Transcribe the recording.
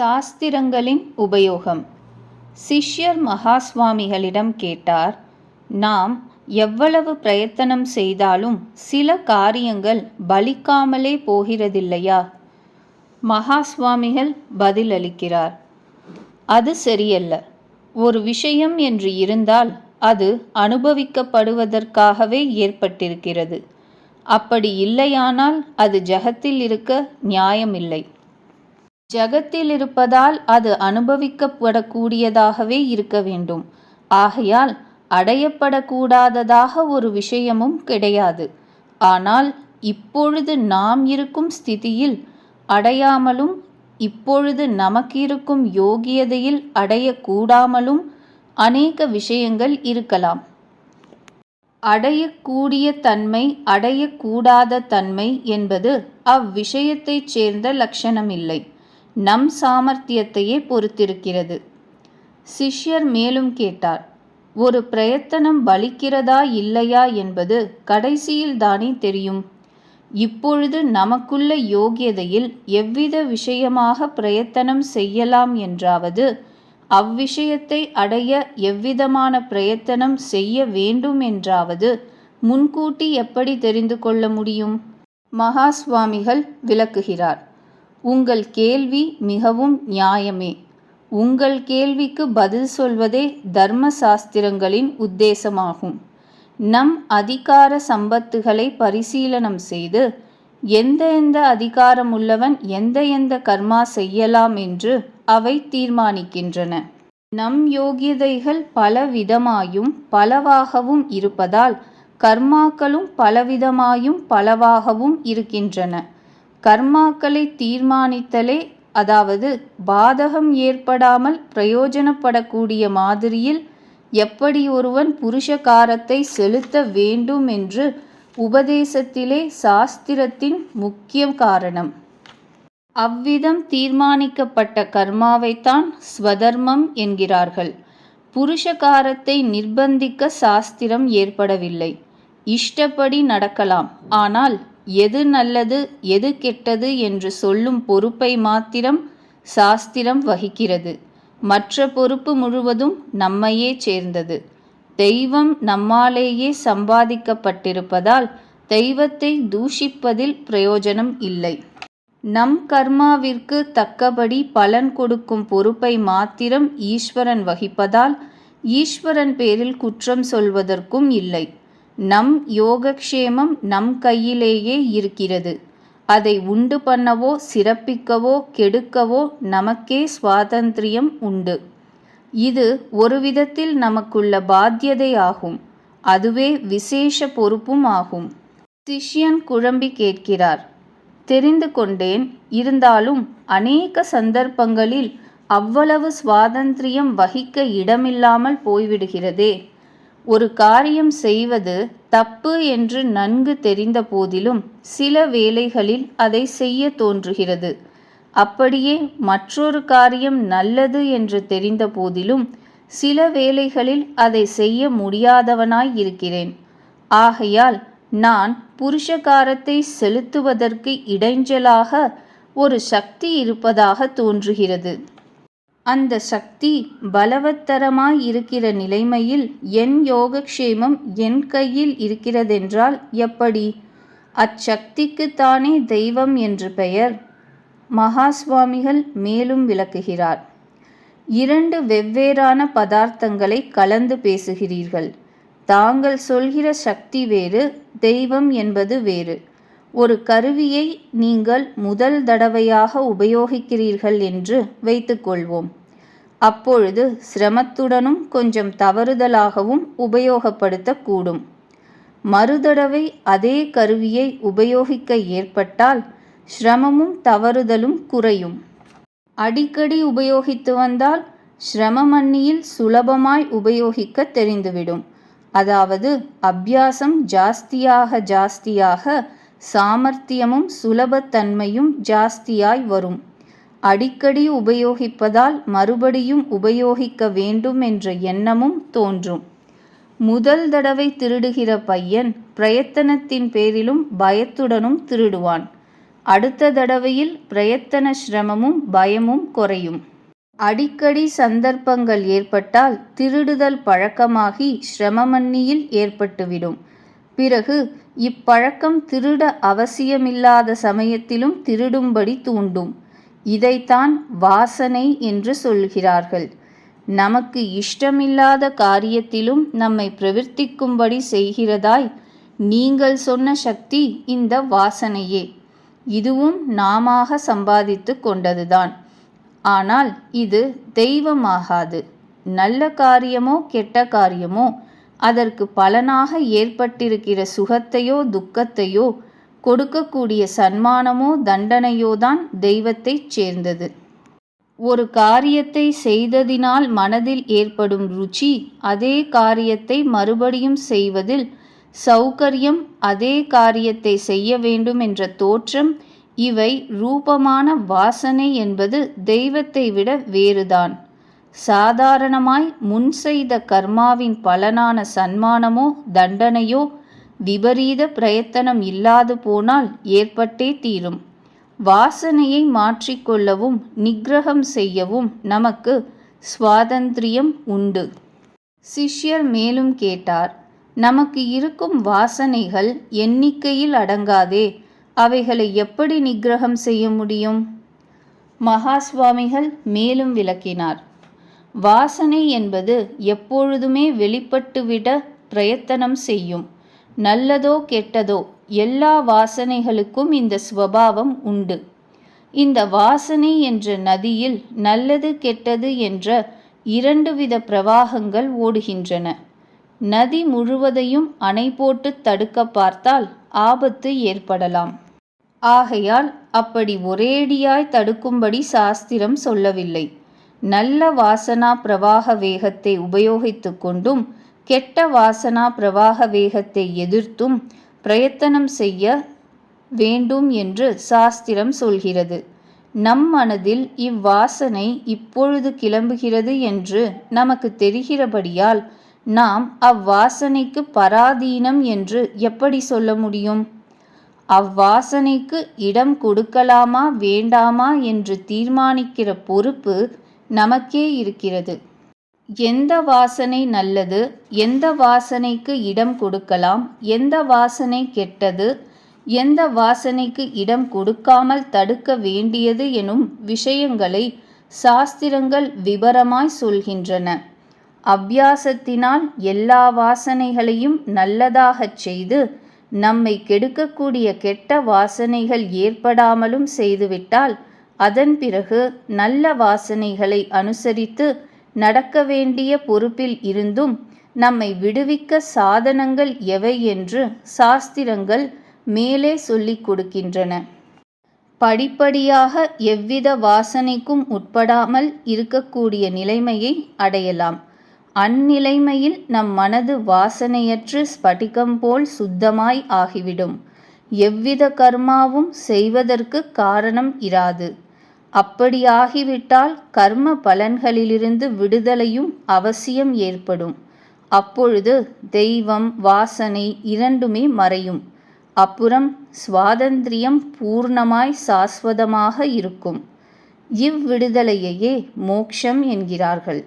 சாஸ்திரங்களின் உபயோகம். சிஷ்யர் மகாஸ்வாமிகளிடம் கேட்டார் நாம் எவ்வளவு பிரயத்தனம் செய்தாலும் சில காரியங்கள் பலிக்காமலே போகிறதில்லையா? மகாஸ்வாமிகள் பதிலளிக்கிறார் அது சரியல்ல. ஒரு விஷயம் என்று இருந்தால் அது அனுபவிக்கப்படுவதற்காகவே ஏற்பட்டிருக்கிறது. அப்படி இல்லையானால் அது ஜகத்தில் இருக்க நியாயமில்லை. ஜகத்தில் இருப்பதால் அது அனுபவிக்கப்படக்கூடியதாகவே இருக்க வேண்டும். ஆகையால் அடையப்படக்கூடாததாக ஒரு விஷயமும் கிடையாது. ஆனால் இப்பொழுது நாம் இருக்கும் ஸ்திதியில் அடையாமலும் இப்பொழுது நமக்கிருக்கும் யோகியதையில் அடையக்கூடாமலும் அநேக விஷயங்கள் இருக்கலாம். அடையக்கூடிய தன்மை அடையக்கூடாத தன்மை என்பது அவ்விஷயத்தைச் சேர்ந்த லட்சணமில்லை. நம் சாமர்த்தியத்தையே பொறுத்திருக்கிறது. சிஷ்யர் மேலும் கேட்டார் ஒரு பிரயத்தனம் பலிக்கிறதா இல்லையா என்பது கடைசியில் தானே தெரியும். இப்பொழுது நமக்குள்ள யோகியதையில் எவ்வித விஷயமாக பிரயத்தனம் செய்யலாம் என்றாவது அவ்விஷயத்தை அடைய எவ்விதமான பிரயத்தனம் செய்ய வேண்டும் என்றாவது முன்கூட்டி எப்படி தெரிந்து கொள்ள முடியும்? மகாஸ்வாமிகள் விளக்குகிறார் உங்கள் கேள்வி மிகவும் நியாயமே. உங்கள் கேள்விக்கு பதில் சொல்வதே தர்ம சாஸ்திரங்களின் உத்தேசமாகும். நம் அதிகார சம்பத்துகளை பரிசீலனம் செய்து எந்த எந்த அதிகாரமுள்ளவன் எந்த எந்த கர்மா செய்யலாம் என்று அவை தீர்மானிக்கின்றன. நம் யோகியதைகள் பலவிதமாயும் பலவாகவும் இருப்பதால் கர்மாக்களும் பலவிதமாயும் பலவாகவும் இருக்கின்றன. கர்மாக்களை தீர்மானித்தலே அதாவது பாதகம் ஏற்படாமல் பிரயோஜனப்படக்கூடிய மாதிரியில் எப்படி ஒருவன் புருஷகாரத்தை செலுத்த வேண்டும் என்று உபதேசத்திலே சாஸ்திரத்தின் முக்கிய காரணம். அவ்விதம் தீர்மானிக்கப்பட்ட கர்மாவைத்தான் ஸ்வதர்மம் என்கிறார்கள். புருஷகாரத்தை நிர்பந்திக்க சாஸ்திரம் ஏற்படவில்லை. இஷ்டப்படி நடக்கலாம். ஆனால் எது நல்லது எது கெட்டது என்று சொல்லும் பொறுப்பை மாத்திரம் சாஸ்திரம் வகிக்கிறது. மற்ற பொறுப்பு முழுவதும் நம்மையே சேர்ந்தது. தெய்வம் நம்மாலேயே சம்பாதிக்கப்பட்டிருப்பதால் தெய்வத்தை தூஷிப்பதில் பிரயோஜனம் இல்லை. நம் கர்மாவிற்கு தக்கபடி பலன் கொடுக்கும் பொறுப்பை மாத்திரம் ஈஸ்வரன் வகிப்பதால் ஈஸ்வரன் பேரில் குற்றம் சொல்வதற்கும் இல்லை. நம் யோகக்ஷேமம் நம் கையிலேயே இருக்கிறது. அதை உண்டு பண்ணவோ சிறப்பிக்கவோ கெடுக்கவோ நமக்கே சுவாதந்திரியம் உண்டு. இது ஒரு விதத்தில் நமக்குள்ள பாத்தியதை ஆகும். அதுவே விசேஷ பொறுப்பும் ஆகும். சிஷ்யன் குழம்பி கேட்கிறார். தெரிந்து கொண்டேன். இருந்தாலும் அநேக சந்தர்ப்பங்களில் அவ்வளவு சுவாதந்திரியம் வகிக்க இடமில்லாமல் போய்விடுகிறதே. ஒரு காரியம் செய்வது தப்பு என்று நன்கு தெரிந்த போதிலும் சில வேளைகளில் அதை செய்ய தோன்றுகிறது. அப்படியே மற்றொரு காரியம் நல்லது என்று தெரிந்த போதிலும் சில வேளைகளில் அதை செய்ய முடியாதவனாய் இருக்கிறேன். ஆகையால் நான் புருஷகாரத்தை செலுத்துவதற்கு இடைஞ்சலாக ஒரு சக்தி இருப்பதாக தோன்றுகிறது. அந்த சக்தி பலவத்தரமாய் இருக்கிற நிலைமையில் என் யோகக்ஷேமம் என் கையில் இருக்கிறதென்றால் எப்படி? அச்சக்திக்குத்தானே தெய்வம் என்று பெயர். மகாஸ்வாமிகள் மேலும் விளக்குகிறார். இரண்டு வெவ்வேறான பதார்த்தங்களை கலந்து பேசுகிறீர்கள். தாங்கள் சொல்கிற சக்தி வேறு தெய்வம் என்பது வேறு. ஒரு கருவியை நீங்கள் முதல் தடவையாக உபயோகிக்கிறீர்கள் என்று வைத்துக்கொள்வோம். அப்பொழுது சிரமத்துடனும் கொஞ்சம் தவறுதலாகவும் உபயோகப்படுத்தக்கூடும். மறுதடவை அதே கருவியை உபயோகிக்க ஏற்பட்டால் சிரமமும் தவறுதலும் குறையும். அடிக்கடி உபயோகித்து வந்தால் சிரமமன்னியில் சுலபமாய் உபயோகிக்க தெரிந்துவிடும். அதாவது அபியாசம் ஜாஸ்தியாக ஜாஸ்தியாக சாமர்த்தியமும் சுலபத்தன்மையும் ஜாஸ்தியாய் வரும். அடிக்கடி உபயோகிப்பதால் மறுபடியும் உபயோகிக்க வேண்டும் என்ற எண்ணமும் தோன்றும். முதல் தடவை திருடுகிற பையன் பிரயத்தனத்தின் பேரிலும் பயத்துடனும் திருடுவான். அடுத்த தடவையில் பிரயத்தன சிரமமும் பயமும் குறையும். அடிக்கடி சந்தர்ப்பங்கள் ஏற்பட்டால் திருடுதல் பழக்கமாகி சிரமமன்னியில் ஏற்பட்டுவிடும். பிறகு இப்பழக்கம் திருட அவசியமில்லாத சமயத்திலும் திருடும்படி தூண்டும். இதைத்தான் வாசனை என்று சொல்கிறார்கள். நமக்கு இஷ்டமில்லாத காரியத்திலும் நம்மை பிரவர்த்திக்கும்படி செய்கிறதாய் நீங்கள் சொன்ன சக்தி இந்த வாசனையே. இதுவும் நாமாக சம்பாதித்து கொண்டதுதான். ஆனால் இது தெய்வமாகாது. நல்ல காரியமோ கெட்ட காரியமோ அதற்கு பலனாக ஏற்பட்டிருக்கிற சுகத்தையோ துக்கத்தையோ கொடுக்கக்கூடிய சன்மானமோ தண்டனையோதான் தெய்வத்தைச் சேர்ந்தது. ஒரு காரியத்தை செய்ததினால் மனதில் ஏற்படும் ருச்சி அதே காரியத்தை மறுபடியும் செய்வதில் சௌகரியம் அதே காரியத்தை செய்ய வேண்டும் என்ற தோற்றம் இவை ரூபமான வாசனை என்பது தெய்வத்தை விட வேறுதான். சாதாரணமாய் முன் செய்த கர்மாவின் பலனான சன்மானமோ தண்டனையோ விபரீத பிரயத்தனம் இல்லாது போனால் ஏற்பட்டே தீரும். வாசனையை மாற்றிக்கொள்ளவும் நிகிரகம் செய்யவும் நமக்கு சுவாதந்திரியம் உண்டு. சிஷ்யர் மேலும் கேட்டார் நமக்கு இருக்கும் வாசனைகள் எண்ணிக்கையில் அடங்காதே அவைகளை எப்படி நிகிரகம் செய்ய முடியும்? மகாஸ்வாமிகள் மேலும் விளக்கினார் வாசனை என்பது எப்பொழுதுமே வெளிப்பட்டுவிட பிரயத்தனம் செய்யும். நல்லதோ கெட்டதோ எல்லா வாசனைகளுக்கும் இந்த சுவபாவம் உண்டு. இந்த வாசனை என்ற நதியில் நல்லது கெட்டது என்ற இரண்டு வித பிரவாகங்கள் ஓடுகின்றன. நதி முழுவதையும் அணை போட்டு தடுக்க பார்த்தால் ஆபத்து ஏற்படலாம். ஆகையால் அப்படி ஒரேடியாய் தடுக்கும்படி சாஸ்திரம் சொல்லவில்லை. நல்ல வாசனா பிரவாக வேகத்தை உபயோகித்து கொண்டும் கெட்ட வாசனா பிரவாக வேகத்தை எதிர்த்தும் பிரயத்தனம் செய்ய வேண்டும் என்று சாஸ்திரம் சொல்கிறது. நம் மனதில் இவ்வாசனை இப்பொழுது கிளம்புகிறது என்று நமக்கு தெரிகிறபடியால் நாம் அவ்வாசனைக்கு பராதீனம் என்று எப்படி சொல்ல முடியும்? அவ்வாசனைக்கு இடம் கொடுக்கலாமா வேண்டாமா என்று தீர்மானிக்கிற பொறுப்பு நமக்கே இருக்கிறது. எந்த வாசனை நல்லது எந்த வாசனைக்கு இடம் கொடுக்கலாம் எந்த வாசனை கெட்டது எந்த வாசனைக்கு இடம் கொடுக்காமல் தடுக்க வேண்டியது எனும் விஷயங்களை சாஸ்திரங்கள் விபரமாய் சொல்கின்றன. அபியாசத்தினால் எல்லா வாசனைகளையும் நல்லதாகச் செய்து நம்மை கெடுக்கக்கூடிய கெட்ட வாசனைகள் ஏற்படாமலும் செய்துவிட்டால் அதன் பிறகு நல்ல வாசனைகளை அனுசரித்து நடக்க வேண்டிய பொறுப்பில் இருந்தும் நம்மை விடுவிக்க சாதனங்கள் எவை என்று சாஸ்திரங்கள் மேலே சொல்லிக் கொடுக்கின்றன. படிப்படியாக எவ்வித வாசனைக்கும் உட்படாமல் இருக்கக்கூடிய நிலைமையை அடையலாம். அந்நிலைமையில் நம் மனது வாசனையற்று ஸ்படிகம் போல் சுத்தமாய் ஆகிவிடும். எவ்வித கர்மாவும் செய்வதற்கு காரணம் இராது. அப்படியாகிவிட்டால் கர்ம பலன்களிலிருந்து விடுதலையும் அவசியம் ஏற்படும். அப்பொழுது தெய்வம் வாசனை இரண்டுமே மறையும். அப்புறம் சுவாதந்திரியம் பூர்ணமாய் சாஸ்வதமாக இருக்கும். இவ்விடுதலையையே மோக்ஷம் என்கிறார்கள்.